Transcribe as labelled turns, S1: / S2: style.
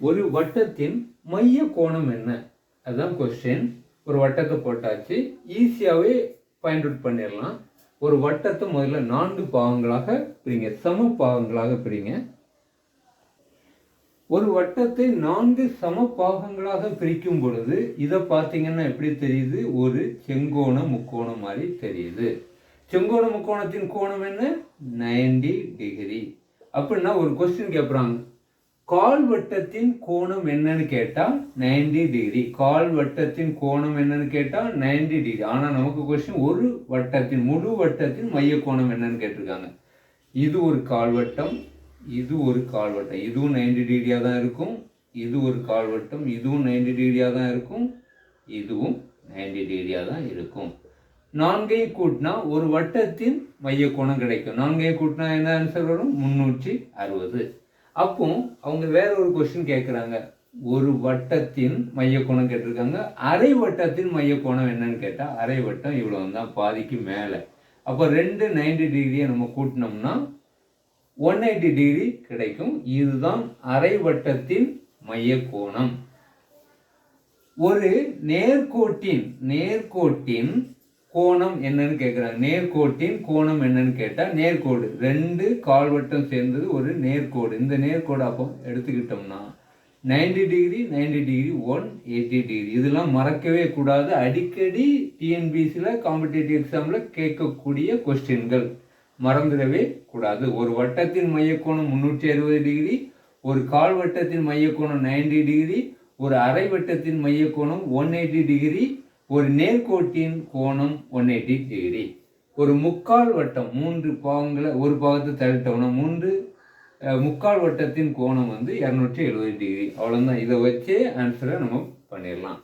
S1: ஒரு வட்டத்தின் மைய கோணம் என்ன? அதுதான் கொஸ்டின் ஒரு வட்டத்தை போட்டாச்சு. ஈஸியாகவே ஃபைண்ட் அவுட் பண்ணிடலாம். ஒரு வட்டத்தை முதல்ல நான்கு பாகங்களாக பிரிங்க. சம பாகங்களாக பிரிங்க. ஒரு வட்டத்தை நான்கு சம பாகங்களாக பிரிக்கும் பொழுது இதை பார்த்தீங்கன்னா எப்படி தெரியுது? ஒரு செங்கோண முக்கோணம் மாதிரி தெரியுது. செங்கோண முக்கோணத்தின் கோணம் என்ன? 90 டிகிரி அப்படின்னா ஒரு கொஸ்டின் கேட்குறாங்க. கால்வட்டத்தின் கோணம் என்னன்னு கேட்டால் 90 டிகிரி கால் வட்டத்தின் கோணம் என்னன்னு கேட்டால் 90 டிகிரி ஆனால் நமக்கு கொஸ்டின் ஒரு வட்டத்தின் முழு வட்டத்தின் மைய கோணம் என்னன்னு கேட்டிருக்காங்க. இது ஒரு கால்வட்டம் இது ஒரு கால்வட்டம். இதுவும் 90 டிகிரியாக தான் இருக்கும். இது ஒரு கால்வட்டம் இதுவும் 90 டிகிரியாக தான் இருக்கும். இதுவும் 90 டிகிரியாக தான் இருக்கும். நான்கையும் கூட்டினா ஒரு வட்டத்தின் மைய கோணம் கிடைக்கும். நான்கையும் கூட்டினா என்ன ஆன்சர் வரும்? முந்நூற்றி அறுபது. அப்போ அவங்க வேற ஒரு கொஸ்டின் கேட்குறாங்க ஒரு வட்டத்தின் மைய கோணம் கேட்டிருக்காங்க. அரை வட்டத்தின் மைய கோணம் என்னன்னு கேட்டால் அரை வட்டம் இவ்வளோ தான் பாதிக்கு மேலே. அப்போ ரெண்டு 90 டிகிரியை நம்ம கூட்டினோம்னா ஒன் எயிட்டி டிகிரி கிடைக்கும். இதுதான் அரை வட்டத்தின் மைய கோணம் ஒரு நேர்கோட்டின் நேர்கோட்டின் கோணம் என்னன்னு கேட்குறாங்க நேர்கோட்டின் கோணம் என்னன்னு கேட்டால் நேர்கோடு. ரெண்டு கால்வட்டம் சேர்ந்தது ஒரு நேர்கோடு. இந்த நேர்கோடு அப்போ எடுத்துக்கிட்டோம்னா 90 degree 90 degree one eighty degree. இதெல்லாம் மறக்கவே கூடாது. அடிக்கடி டிஎன்பிசியில் காம்படிட்டிவ் எக்ஸாமில் கேட்கக்கூடிய கொஸ்டின்கள் மறந்துடவே கூடாது. ஒரு வட்டத்தின் மையக்கோணம் முந்நூற்றி அறுபது டிகிரி ஒரு கால் வட்டத்தின் மையக்கோணம் 90 டிகிரி ஒரு அரை வட்டத்தின் மையக்கோணம் ஒன் எயிட்டி டிகிரி ஒரு நேர்கோட்டின் கோணம் ஒன் எயிட்டி டிகிரி ஒரு முக்கால் வட்டம் மூன்று பாகங்களை ஒரு பாகத்தை தள்ளிட்டோம்னா மூன்று முக்கால் வட்டத்தின் கோணம் வந்து இரநூற்றி எழுபது டிகிரி. அவ்வளோதான் இதை வச்சே ஆன்சரை நம்ம பண்ணிடலாம்.